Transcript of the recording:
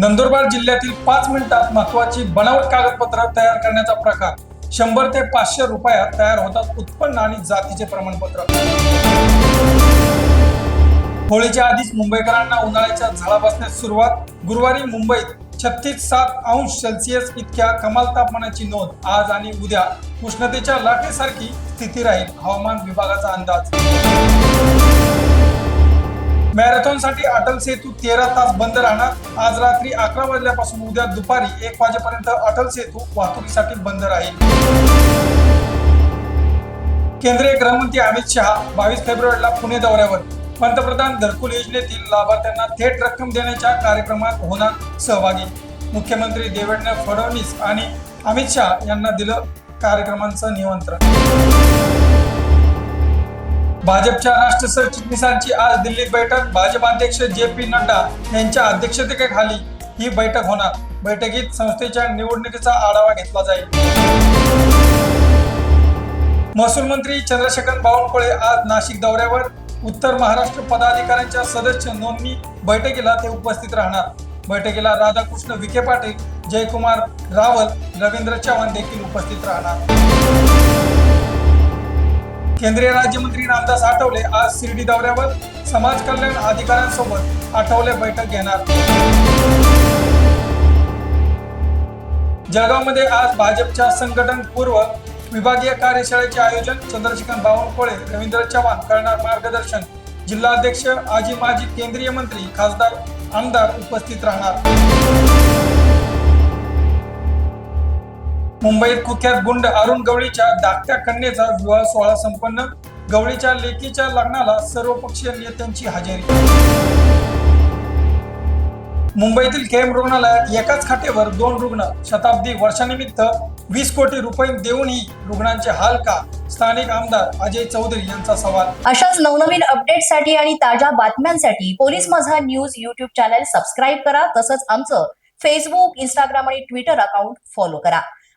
नंदुरबार जिल्ह्यातील पाच मिनिटात महत्वाची बनावट कागदपत्र तयार करण्याचा प्रकार. शंभर ते पाचशे रुपयात तयार होतात उत्पन्न आणि जातीचे प्रमाणपत्र. होळीच्या आधीच मुंबईकरांना उन्हाळ्याच्या झळा बसण्यास सुरुवात. गुरुवारी मुंबईत छत्तीस सात अंश सेल्सिअस इतक्या कमाल तापमानाची नोंद. आज आणि उद्या उष्णतेच्या लाटेसारखी स्थिती राहील हवामान विभागाचा अंदाज. मॅरेथॉनसाठी अटल सेतू तेरा तास बंद राहणार. आज रात्री अकरा वाजल्यापासून उद्या दुपारी एक वाजेपर्यंत अटल सेतू वाहतुकीसाठी बंद राहील. केंद्रीय गृहमंत्री अमित शहा बावीस फेब्रुवारीला पुणे दौऱ्यावर. पंतप्रधान घरकुल योजनेतील लाभार्थ्यांना थेट रक्कम देण्याच्या कार्यक्रमात होणार सहभागी. मुख्यमंत्री देवेंद्र फडणवीस आणि अमित शहा यांना दिलं कार्यक्रमांचं निमंत्रण. भाजपच्या राष्ट्र सरचिटणीसांची आज दिल्लीत बैठक. भाजप अध्यक्ष जे पी नड्डा यांच्या अध्यक्षतेखाली ही बैठक होणार. बैठकीत संस्थेच्या निवडणुकीचा आढावा घेतला जाईल. महसूल मंत्री चंद्रशेखर बावनकुळे आज नाशिक दौऱ्यावर. उत्तर महाराष्ट्र पदाधिकाऱ्यांच्या सदस्य नोंदणी बैठकीला ते उपस्थित राहणार. बैठकीला राधाकृष्ण विखे पाटील जयकुमार रावल रवींद्र चव्हाण देखील उपस्थित राहणार. केंद्रीय राज्यमंत्री रामदास आठवले आज शिर्डी दौऱ्यावर समाज कल्याण अधिकाऱ्यांसोबत आठवले बैठक घेणार. जळगावमध्ये आज भाजपच्या संघटन पूर्व विभागीय कार्यशाळेचे आयोजन चंद्रशेखर बावनकुळे रवींद्र चव्हाण करणार मार्गदर्शन. जिल्हाध्यक्ष आजी माजी केंद्रीय मंत्री खासदार आमदार उपस्थित राहणार. मुंबईत कुख्यात गुंड अरुण गवळीच्या धाकट्या कन्येचा विवाह सोहळा संपन्न. गवळीच्या लेकीच्या लग्नाला सर्वपक्षीय नेत्यांची हजेरी. मुंबईतील केम रुग्णालयात एकाच खाटेवर दोन रुग्ण. शताब्दी वर्षानिमित्त वीस कोटी रुपये देऊनही रुग्णांचे हाल का? स्थानिक आमदार अजय चौधरी यांचा सवाल. अशाच नवनवीन अपडेटसाठी आणि ताज्या बातम्यांसाठी police Majha news YouTube channel subscribe करा. तसंच आमचं फेसबुक इंस्टाग्राम आणि ट्विटर अकाउंट फॉलो करा.